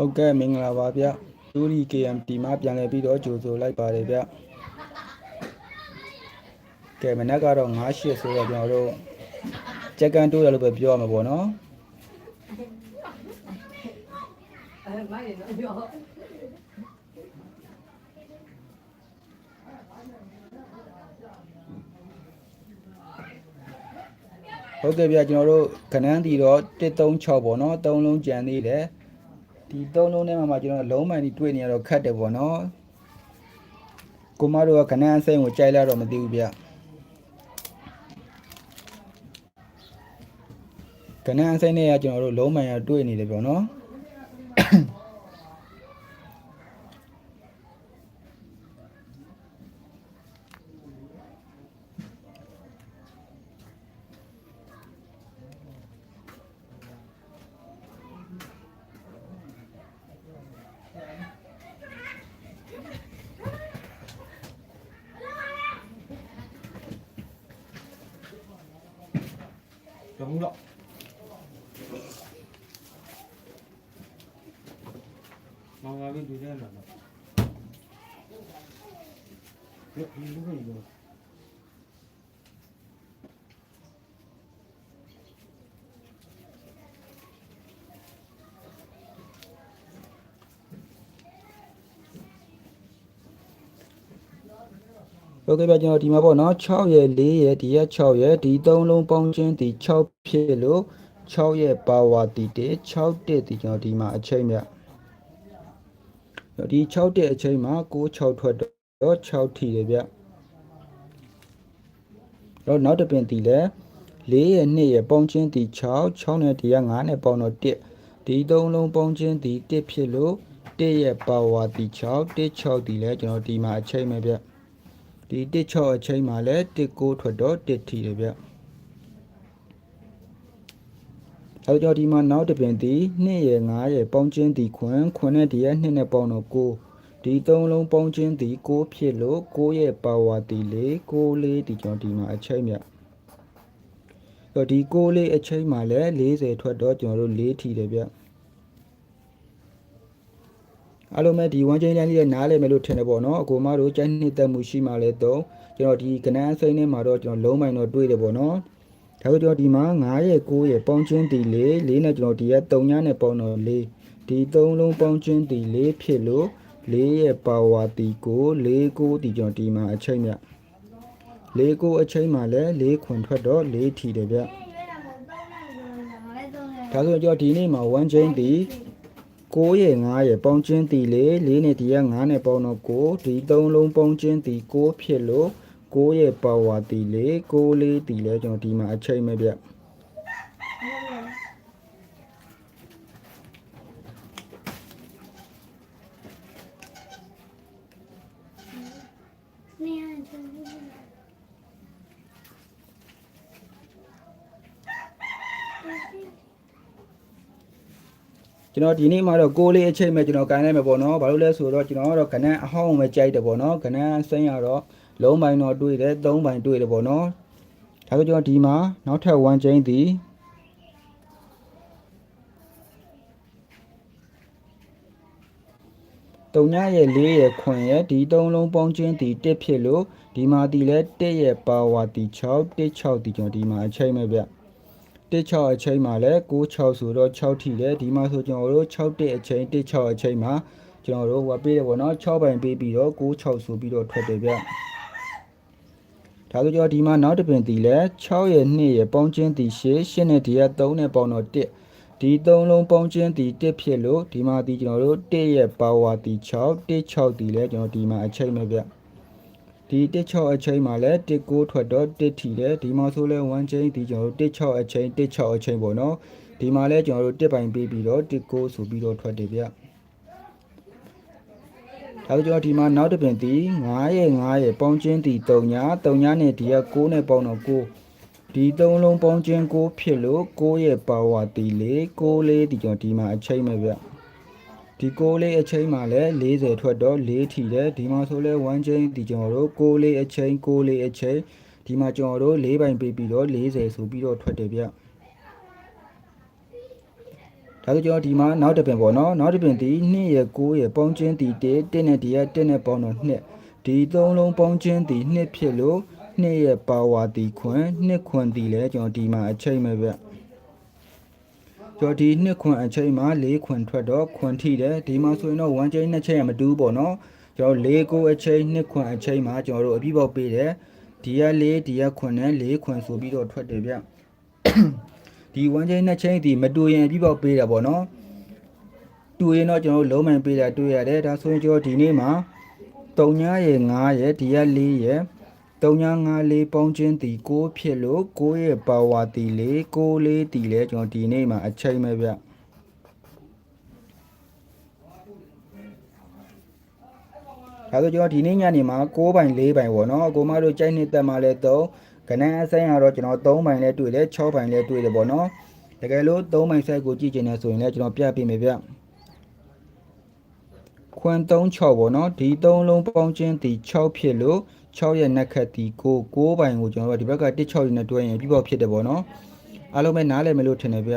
ဟုတ်ကဲ့မင်္ဂလာပါဗျတူရီ KMT မှာပြန်လည်ပြီးတော့ကြိုဆိုလိုက်ပါတယ်ဗျကဲမနက်ကတော့9ရှစ်ဆိုတော့ကျွန်တော်တို့ကြက်ကန်တိုးရလို့ပဲပြောရမှာပေါ့နော်အဲမိုက်ရတော့ပြောဟုတ်ကဲ့ဗျကျွန်တော်တို့ခဏန်းတီတော့136ပေါ့နော်3လုံးကြံသေးတယ် ဒီ3လုံးထဲမှာမှကျွန်တော်လုံးမှန်ဒီတွေ့နေရတော့ခတ်တယ်ပေါ့နော်ကိုမတို့ကခဏန်းအစိမ်းကိုကြိုက်လာတော့မသိဘူးဗျခဏန်းအစိမ်းနဲ့ကကျွန်တော်တို့လုံးမှန်ရတွေ့နေတယ်ပေါ့နော် 영락. 망하기 눈에 나다. 이거 이거. 以了。ဟုတ်ကဲ့ဗျကျွန်တော်ဒီမှာပေါ့နော်6ရဲ့4ရဲ့ဒီရဲ့6ရဲ့ဒီ3လုံးပေါင်းချင်းဒီ6ဖြစ်လို့6ရဲ့ပါဝါတီတေ6တက်ဒီကျွန်တော်ဒီမှာအချိန်မြဒီ6တက်အချိန်မှာ6 6ထွက်တော့6ထီတယ်ဗျတော့နောက်တစ်ပင်တီလဲ4ရဲ့2ရဲ့ပေါင်းချင်းဒီ6 6နဲ့ဒီက9နဲ့ပေါင်းတော့1ဒီ3လုံးပေါင်းချင်းဒီ1ဖြစ်လို့1ရဲ့ပါဝါတီ6 1 6ဒီလဲကျွန်တော်ဒီမှာအချိန်မဲ့ဗျ ဒီတစ်ချော့အချိန်မှာလည်းတစ်ကိုထွက်တော့တစ်ထီတယ်ဗျအဲကြောင့်ဒီမှာနောက်တစ်ပင်ဒီ2ရယ်5ရယ်ပေါင်းချင်းဒီခွန်းခွန်းနဲ့ဒီရဲ့2နဲ့ပေါင်းတော့9ဒီသုံးလုံးပေါင်းချင်းဒီ9ဖြစ်လို့9ရဲ့ပါဝါဒီလေး9လေးဒီကြောင့်ဒီမှာအချိန်မြတော့ဒီ9လေးအချိန်မှာလည်း40ထွက်တော့ကျွန်တော်တို့4ထီတယ်ဗျ အားလုံးပဲဒီ1 chain line လေးနဲ့နားလည်မယ်လို့ထင်တယ်ပေါ့နော်အကိုမတို့ကြိုက်နှစ်သက်မှုရှိမှလဲတော့ကျွန်တော်ဒီကနန်းအစိမ်းထဲမှာတော့ကျွန်တော်လုံးမိုင်တော့တွေးတယ်ပေါ့နော်ဒါဆိုကျွန်တော်ဒီမှာ9ရဲ့9ရဲ့ပေါင်းချင်းတီလေးလေးနဲ့ကျွန်တော်ဒီရဲ့3ညနဲ့ပေါင်းတော့4ဒီ3လုံးပေါင်းချင်းတီလေးဖြစ်လို့4ရဲ့ပါဝါတီကို4 9တီကျွန်တော်ဒီမှာအချိန်မြ4 9အချိန်မှာလဲ4ခွန်ထွက်တော့4ထီတယ်ဗျဒါဆိုကျွန်တော်ဒီနေ့မှာ1 chain တီ 9ရဲ့9ရဲ့ပေါင်းချင်းတီလေး4နဲ့ဒီရဲ့9နဲ့ပေါင်းတော့9ဒီ3လုံးပေါင်းချင်းတီ9ဖြစ်လို့9ရဲ့ပါဝါတီလေး9လေးတီလဲကျွန်တော်ဒီမှာအချိန်မဲ့ဗျနေရာကျန်နေ ကျွန်တော်ဒီနေ့မှာတော့ကိုးလေးအချိန်မဲ့ကျွန်တော်ကန်လိုက်မယ်ပေါ့နော်ဘာလို့လဲဆိုတော့ကျွန်တော်ကတော့ကနန်းအဟောင်းပဲကြိုက်တယ်ပေါ့နော်ကနန်းဆင်းရတော့လုံးပိုင်းတော့တွေးတယ်သုံးပိုင်းတွေးတယ်ပေါ့နော်ဒါဆိုကျွန်တော်ဒီမှာနောက်ထပ်1 chain ဒီတုံညရဲ့၄ရဲ့ခွန်ရဲ့ဒီသုံးလုံးပေါင်းချင်းဒီ1ဖြစ်လို့ဒီမှာဒီလဲ1ရဲ့ပါဝါဒီ6 1 6ဒီကျွန်တော်ဒီမှာအချိန်မဲ့ဗျ တစ်6အချိန်မှာလည်း96ဆိုတော့6ထိတယ်ဒီမှာဆိုကျွန်တော်တို့6တက်အချိန်တစ်6အချိန်မှာကျွန်တော်တို့ဟိုပေးတယ်ပေါ့နော်6ပိုင်ပေးပြီးတော့96ဆိုပြီးတော့ထွက်တယ်ဗျဒါဆိုကျွန်တော်ဒီမှာနောက်တစ်ပင်တီလဲ6ရဲ့2ရဲ့ပေါင်းချင်းတီ8 8နဲ့ဒီက3နဲ့ပေါင်းတော့1ဒီ3လုံးပေါင်းချင်းတီ1ဖြစ်လို့ဒီမှာဒီကျွန်တော်တို့1ရဲ့ပါဝါတီ6 1 6တီလဲကျွန်တော်ဒီမှာအချိန်မဲ့ဗျ ဒီတစ်6အချိန်မှာလဲတစ်9ထွက်တော့တစ်ထီတယ်ဒီမှာဆိုလဲ1ချိန်ဒီကျွန်တော်တို့တစ်6အချိန်တစ်6အချိန်ပေါ့နော်ဒီမှာလဲကျွန်တော်တို့တစ်ပိုင်ပေးပြီးတော့တစ်9ဆိုပြီးတော့ထွက်တယ်ဗျဒါဆိုကျွန်တော်ဒီမှာနောက်တစ်ပင်ဒီ9ရဲ့9ရဲ့ပေါင်းချင်းဒီ3ညာ3ညာနဲ့ဒီက9နဲ့ပေါင်းတော့9ဒီ3လုံးပေါင်းချင်း9ဖြစ်လို့9ရဲ့ပါဝါတီလေး9လေးဒီကျွန်တော်ဒီမှာအချိန်မဲ့ဗျ ဒီ6လေးအချိန်မှာလဲ40ထွက်တော့4ထီတယ်ဒီမှာဆိုလဲ1ချိန်ဒီကျွန်တော်တို့6လေးအချိန်6လေးအချိန်ဒီမှာကျွန်တော်တို့4ပိုင်ပေးပြီးတော့40ဆိုပြီးတော့ထွက်တယ်ဗျဒါဒါဆိုကျွန်တော်ဒီမှာနောက်တစ်ပင်ပေါ့နော်နောက်တစ်ပင်ဒီ2ရဲ့9ရဲ့ပေါင်းချင်းဒီ1 1နဲ့ဒီက1နဲ့ပေါင်းတော့2ဒီသုံးလုံးပေါင်းချင်းဒီ2ဖြစ်လို့2ရဲ့ပါဝါဒီခွန်2ခွန်ဒီလဲကျွန်တော်ဒီမှာအချိန်ပဲဗျ ကျွန်တော်ဒီ2ခွန်အချိန်မှာ4ခွန်ထွက်တော့ခွန်ထိတယ်ဒီမှာဆိုရင်တော့1ချိန်2ချိန်ရမတူဘူးပေါ့နော်ကျွန်တော်4ကိုအချိန်2ခွန်အချိန်မှာကျွန်တော်တို့အပြည့်ပေါက်ပေးတယ်ဒီက4ဒီကခွန်နဲ့4ခွန်ဆိုပြီးတော့ထွက်တယ်ဗျဒီ1ချိန်2ချိန်ဒီမတူရင်အပြည့်ပေါက်ပေးတာပေါ့နော်တူရင်တော့ကျွန်တော်တို့လုံးမိုင်ပေးတာတွေ့ရတယ်ဒါဆိုရင်ကျွန်တော်ဒီနေ့မှာ3ညရဲ့9ရဲ့ဒီက4ရဲ့ 3ည9 4ပေါင်းချင်းဒီ6ဖြစ်လို့6ရဲ့ပါဝါဒီ4 6 4ဒီလဲကျွန်တော်ဒီနေ့မှာအချိန်ပဲဗျဒါဆိုကျွန်တော်ဒီနေ့ညနေမှာ6ပိုင်4ပိုင်ပေါ့နော်အကိုမတို့ကြိုက်နေတက်မှာလဲ3ကနန်းအဆိုင်ကတော့ကျွန်တော်3ပိုင်လဲတွေ့တယ်6ပိုင်လဲတွေ့တယ်ပေါ့နော်တကယ်လို့3ပိုင်ဆက်ကိုကြည့်ချင်တယ်ဆိုရင်လည်းကျွန်တော်ပြပေးမယ်ဗျခွန်36ပေါ့နော်ဒီ3လုံးပေါင်းချင်းဒီ6ဖြစ်လို့ 6ရဲ့နက်ခတ်ဒီ9 9ပိုင်ကိုကျွန်တော်တို့ဒီဘက်က16ရင်းနဲ့တွဲရင်ပြပေါ့ဖြစ်တယ်ပေါ့နော်အားလုံးပဲနားလည်မယ်လို့ထင်တယ်ဗျ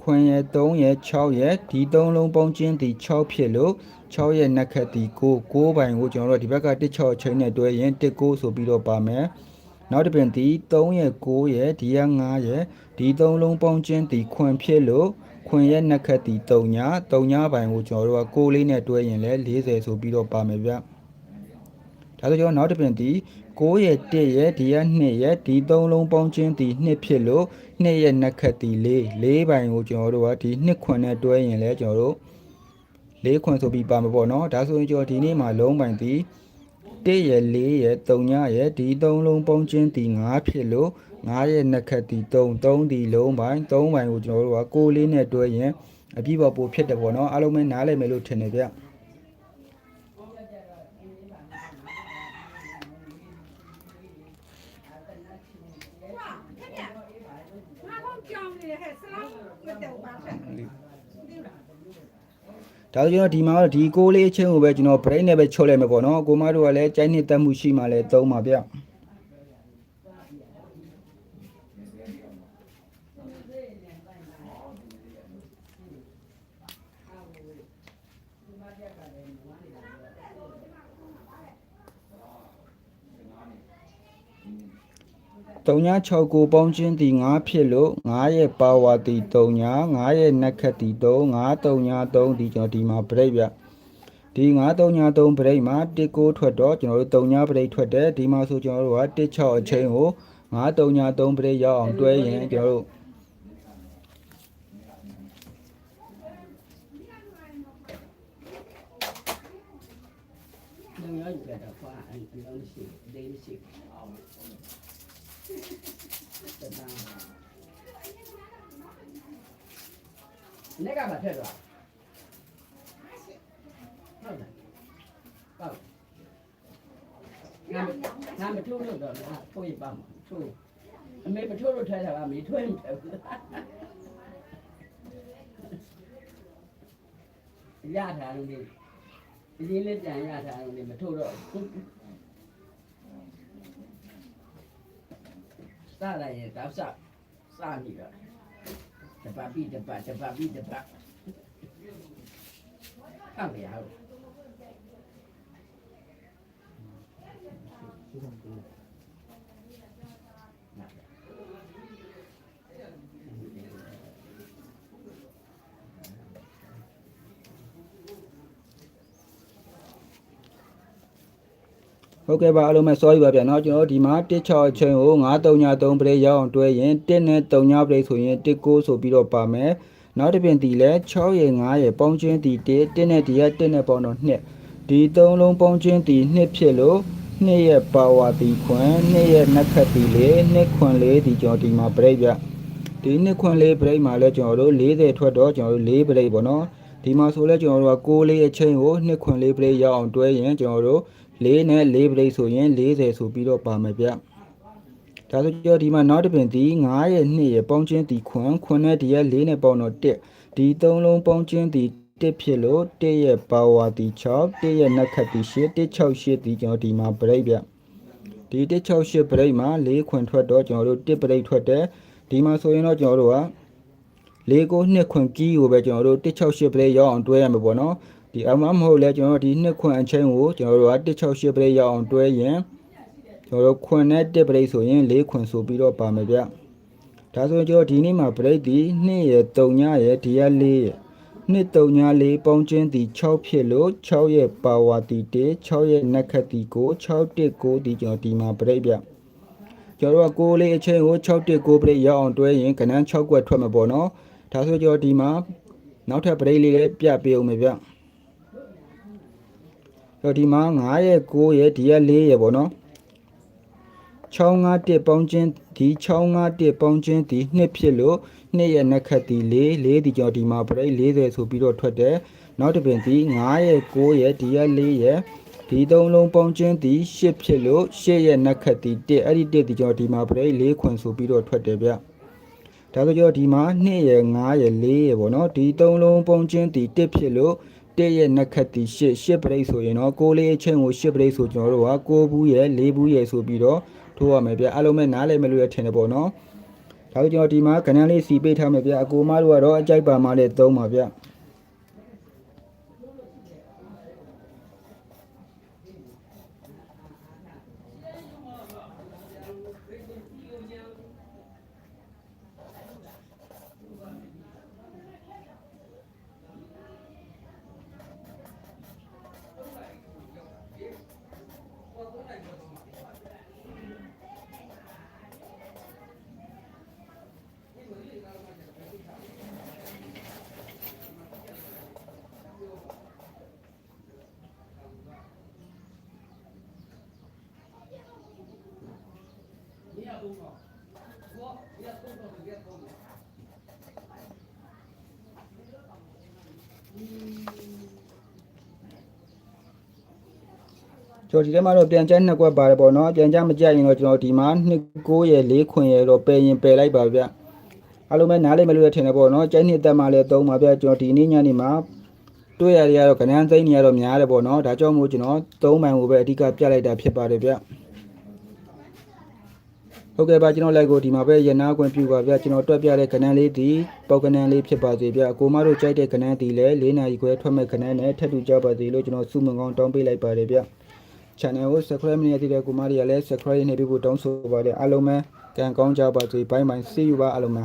ခွန်ရဲ့3ရဲ့6ရဲ့ဒီ3လုံးပေါင်းချင်းဒီ6ဖြစ်လို့6ရဲ့နက်ခတ်ဒီ9 9ပိုင်ကိုကျွန်တော်တို့ဒီဘက်က16အချိန်နဲ့တွဲရင်19ဆိုပြီးတော့ပါမယ်နောက်တစ်ပင်ဒီ3ရဲ့9ရဲ့ဒီက9ရဲ့ဒီ3လုံးပေါင်းချင်းဒီခွန်ဖြစ်လို့ခွန်ရဲ့နှစ်ခက်ဒီ3ည3ညပိုင်းကိုကျွန်တော်တို့က6လေးနဲ့တွဲရင်လည်း40ဆိုပြီးတော့ပါမယ်ဗျ ဒါဆိုကျွန်တော်နောက်တစ်ပင်ဒီ9ရဲ့1ရဲ့ဒီက2ရဲ့ဒီ3လုံးပေါင်းချင်းဒီ2ဖြစ်လို့2ရဲ့နှစ်ခက်ဒီ4 4ပိုင်းကိုကျွန်တော်တို့ကဒီ2ခွန်နဲ့တွဲရင်လည်းကျွန်တော်တို့4ခွန်ဆိုပြီးပါမှာပေါ့နော်ဒါဆိုရင်ကျွန်တော်ဒီနေ့မှာလုံးပိုင်းဒီ1ရဲ့4ရဲ့3ညရဲ့ဒီ3လုံးပေါင်းချင်းဒီ5ဖြစ်လို့9ရဲ့နှစ်ခက်ဒီ3 3ဒီလုံးပိုင်း3ပိုင်းကိုကျွန်တော်တို့က6လေးနဲ့တွဲရင်အပြည့်ပေါ်ပို့ဖြစ်တယ်ပေါ့နော်အားလုံးပဲနားလည်မယ်လို့ထင်တယ်ဗျ ငါတော့ကြောင်နေဟဲ့ဆလောင်းမတက်ပါဘူး ဒါဆိုကျွန်တော်ဒီမှာတော့ဒီ6လေးအချင်းကိုပဲကျွန်တော် brain နဲ့ပဲချုပ်လိုက်မယ်ပေါ့နော်ကိုမတို့ကလည်းကြိုက်နှစ်တက်မှုရှိမှလည်းသုံးပါဗျ 3969ပေါင်းချင်းဒီ9ဖြစ်လို့9ရဲ့ပါဝါတီ3ညာ9ရဲ့နက်ခတ်တီ3 933ဒီကျွန်တော်ဒီမှာ break ဗျဒီ933 break မှာ19ထွက်တော့ကျွန်တော်တို့3ညာ break ထွက်တယ်ဒီမှာဆိုကျွန်တော်တို့က16အချိန်ကို933 break ရောက်အောင်တွဲရင်ကျွန်တော်တို့လုံရယူခဲ့တာကွာအဲ့ဒီလုံးရှိဒေးရှိ တတန်းနေကဘာထက်တော့ဟုတ်တယ်ဟုတ်ငါငါမထိုးလို့တော့ငါထိုးရပါမထိုးအမေမထိုးလို့ထဲတာကမေထွေးတယ်ရတာလို့ဒီဒီလေးပြန်ရတာလို့မထိုးတော့ဘူး စလာရင်တော့စစနေတော့တပတ်ပြီးတပတ်တပတ်ပြီးတပတ်ဟုတ်ပြီဟုတ် ဟုတ်ကဲ့ပါအားလုံးပဲ sorry ပါဗျာเนาะကျွန်တော်တို့ဒီမှာ16အချိန်ကို933 break ရောက်အောင်တွဲရင်1နဲ့3ည break ဆိုရင်19ဆိုပြီးတော့ပါမယ်နောက်တစ်ပြင်ဒီလဲ6ရဲ့9ရဲ့ပေါင်းချင်းဒီ1 1နဲ့ဒီက1နဲ့ပေါင်းတော့2ဒီ3လုံးပေါင်းချင်းဒီ2ဖြစ်လို့2ရဲ့ပါဝါဒီခွန်2ရဲ့နက်ခတ်ဒီလေ2ခွန်လေးဒီကျွန်တော်ဒီမှာ break ဗျဒီ2ခွန်လေး break မှာလဲကျွန်တော်တို့40ထွက်တော့ကျွန်တော်တို့4 break ပေါ့နော်ဒီမှာဆိုလဲကျွန်တော်တို့က6လေးအချိန်ကို2ခွန်လေး break ရောက်အောင်တွဲရင်ကျွန်တော်တို့ 4နဲ့4 break ဆိုရင်40ဆိုပြီးတော့ပါမယ်ဗျဒါဆိုကြောဒီမှာနောက်တစ်ပင်ဒီ9ရဲ့2ရဲ့ပေါင်းချင်းဒီခွန်ခွန်နဲ့ဒီရဲ့4နဲ့ပေါင်းတော့1ဒီ3လုံးပေါင်းချင်းဒီ1ဖြစ်လို့1ရဲ့ပါဝါဒီ6 1ရဲ့နက်ခတ်ဒီ8 168ဒီကျွန်တော်ဒီမှာ break ဗျဒီ168 break မှာ4ခွန်ထွက်တော့ကျွန်တော်တို့1 break ထွက်တယ်ဒီမှာဆိုရင်တော့ကျွန်တော်တို့က၄ကိုနှစ်ခွန်ကီးကိုပဲကျွန်တော်တို့168 play ရောက်အောင်တွဲရမှာပေါ့နော် ဒီအမှမဟုတ်လဲကျွန်တော်တို့ဒီနှစ်ခွန်အချင်းကိုကျွန်တော်တို့က168 play ရောက်အောင်တွဲရင်ကျွန်တော်တို့ခွန်နဲ့1 play ဆိုရင်၄ခွန်ဆိုပြီးတော့ပါမယ်ဗျဒါဆိုရင်ကျွန်တော်ဒီနေ့မှာ break ဒီ2ရယ်3ညရယ်ဒီရ4ရယ်နှစ်3ည4ပေါင်းချင်းဒီ6ဖြစ်လို့6ရဲ့ပါဝါတီ1 6ရဲ့နက်ခတ်တီကို6 1 9ဒီကျွန်တော်ဒီမှာ break ဗျကျွန်တော်တို့က6လေးအချင်းကို6 1 9 break ရောက်အောင်တွဲရင်ကဏ္ဍ6ကွက်ထွက်မှာပေါ့နော်ဒါဆိုကျွန်တော်ဒီမှာနောက်ထပ် break လေးလည်းပြပေးအောင်မယ်ဗျ တော့ဒီမှာ9ရဲ့9ရဲ့ဒီရဲ့4ရဲ့ပေါ့နော်651ပေါင်းချင်းဒီ651ပေါင်းချင်းဒီ2ဖြစ်လို့2ရဲ့နက်ခတ်ဒီ4 4ဒီကြောင့်ဒီမှာ break 40ဆိုပြီးတော့ထွက်တယ်နောက်တစ်ပင်ဒီ9ရဲ့9ရဲ့ဒီရဲ့4ရဲ့ဒီသုံးလုံးပေါင်းချင်းဒီ8ဖြစ်လို့8ရဲ့နက်ခတ်ဒီ1အဲ့ဒီ1ဒီကြောင့်ဒီမှာ break 4ခွန်ဆိုပြီးတော့ထွက်တယ်ဗျဒါဆိုကြောဒီမှာ2ရဲ့9ရဲ့4ရဲ့ပေါ့နော်ဒီသုံးလုံးပေါင်းချင်းဒီ1ဖြစ်လို့ 1ရဲ့နက်ခတ်ဒီ8 8 break ဆိုရင်တော့6လေးအချင်းကို8 break ဆိုကျွန်တော်တို့က6ဘူးရဲ့4ဘူးရဲ့ဆိုပြီးတော့ထိုးရမယ်ဗျအားလုံးပဲနားလည်မလို့ရထင်တယ်ပေါ့နော်ဒါဆိုကျွန်တော်ဒီမှာကဏ္ဍလေးစီပေးထားမယ်ဗျအကိုမတို့ကတော့အကြိုက်ပါမှလည်းသုံးပါဗျ ကျွန်တော်ဒီထဲမှာတော့ပြန်ကြက်နှစ်ကွက်ပါတယ်ပေါ့နော်ပြန်ကြမကြက်ရင်တော့ကျွန်တော်ဒီမှာ2 9ရဲ့4ခွင်ရဲ့တော့ပယ်ရင်ပယ်လိုက်ပါဗျအားလုံးပဲနားလည်မလို့ရထင်တယ်ပေါ့နော်ကြိုက်နှစ်သက်မှလည်းသုံးပါဗျကျွန်တော်ဒီနေ့ညနေမှာတွေ့ရရတော့ကနန်းသိန်းနေရတော့များတယ်ပေါ့နော်ဒါကြောင့်မို့ကျွန်တော်သုံးမှန်ကိုပဲအဓိကပြလိုက်တာဖြစ်ပါတယ်ဗျ ဟုတ်ကဲ့ပါကျွန်တော်လိုက်ကိုဒီမှာပဲရနာခွင့်ပြုပါဗျကျွန်တော်တွက်ပြတဲ့ကနန်းလေးဒီပေါက်ကနန်းလေးဖြစ်ပါစေဗျအကိုမတို့ကြိုက်တဲ့ကနန်းဒီလည်း၄နာရီခွဲထွက်မဲ့ကနန်းနဲ့ထပ်တူကြပါစေလို့ကျွန်တော်စုမုံကောင်းတောင်းပေးလိုက်ပါတယ်ဗျ channel ကို subscribe မလုပ်ရသေးတဲ့ကိုမတွေကလည်း subscribe နေပြီးဖို့တောင်းဆိုပါတယ်အားလုံးပဲကံကောင်းကြပါစေဘိုင်းဘိုင်း see you ပါအားလုံးပဲ